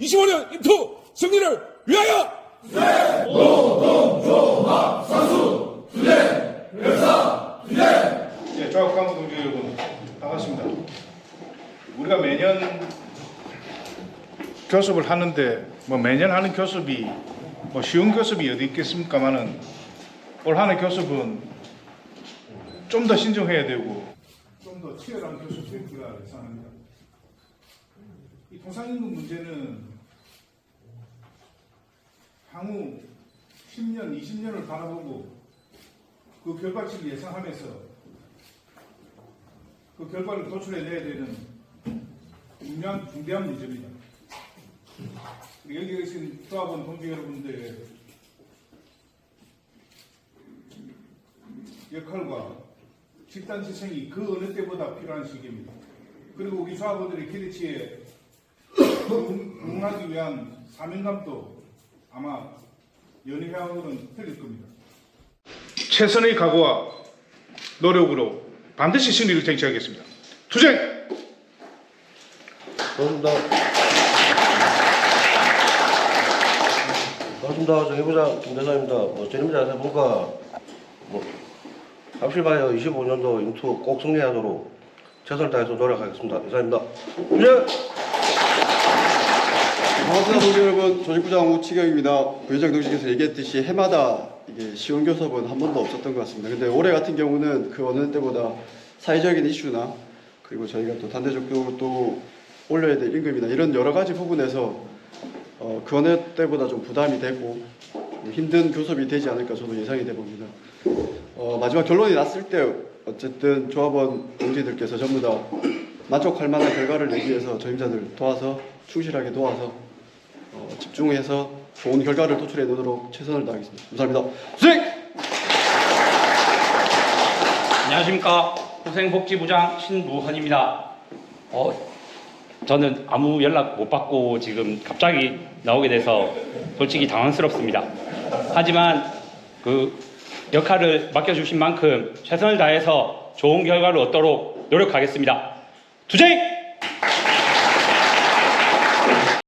25년 인투 승리를 위하여! 예, 조합 간부 동지 여러분 반갑습니다. 우리가 매년 교습을 하는데 뭐 매년 하는 교습이 뭐 쉬운 교습이 어디 있겠습니까만은 올 한해 교습은 좀 더 신중해야 되고 좀 더 치열한 교습 되기가 예상합니다. 이 통상임금 문제는 향후 10년, 20년을 바라보고 그 결과치를 예상하면서 그 결과를 도출해내야 되는 중요한 중대한 문제입니다. 여기 계신 조합원 동지 여러분들의 역할과 집단 지성이 그 어느 때보다 필요한 시기입니다. 그리고 우리 조합원들의 기대치에 응하기 위한 사명감도 아마 연회회원들은 틀릴 겁니다. 최선의 각오와 노력으로 반드시 승리를 쟁취하겠습니다. 투쟁! 반갑습니다. 반갑습니다. 정의부장 김대사입니다. 뭐, 전임자 보니까, 뭐, 합실바이어 25년도 인투 꼭 승리하도록 최선을 다해서 노력하겠습니다. 이상입니다. 예! 반 동지 여러분. 조직부장 우치경입니다. 부회장 동지께서 얘기했듯이 해마다 이게 시원 교섭은 한 번도 없었던 것 같습니다. 근데 올해 같은 경우는 그 어느 때보다 사회적인 이슈나 그리고 저희가 또 단대적으로 또 올려야 될 임금이나 이런 여러 가지 부분에서 어, 그 어느 때보다 좀 부담이 되고 힘든 교섭이 되지 않을까 저도 예상이 돼 봅니다. 어, 마지막 결론이 났을 때 어쨌든 조합원 동지들께서 전부 다 만족할 만한 결과를 내기 위해서 저임자들 도와서 충실하게 도와서 어, 집중해서 좋은 결과를 도출해 내도록 최선을 다하겠습니다. 감사합니다. 수행! 안녕하십니까 후생복지부장 신무헌입니다. 어, 저는 아무 연락 못 받고 지금 갑자기 나오게 돼서 솔직히 당황스럽습니다. 하지만 그 역할을 맡겨주신 만큼 최선을 다해서 좋은 결과를 얻도록 노력하겠습니다. 투쟁!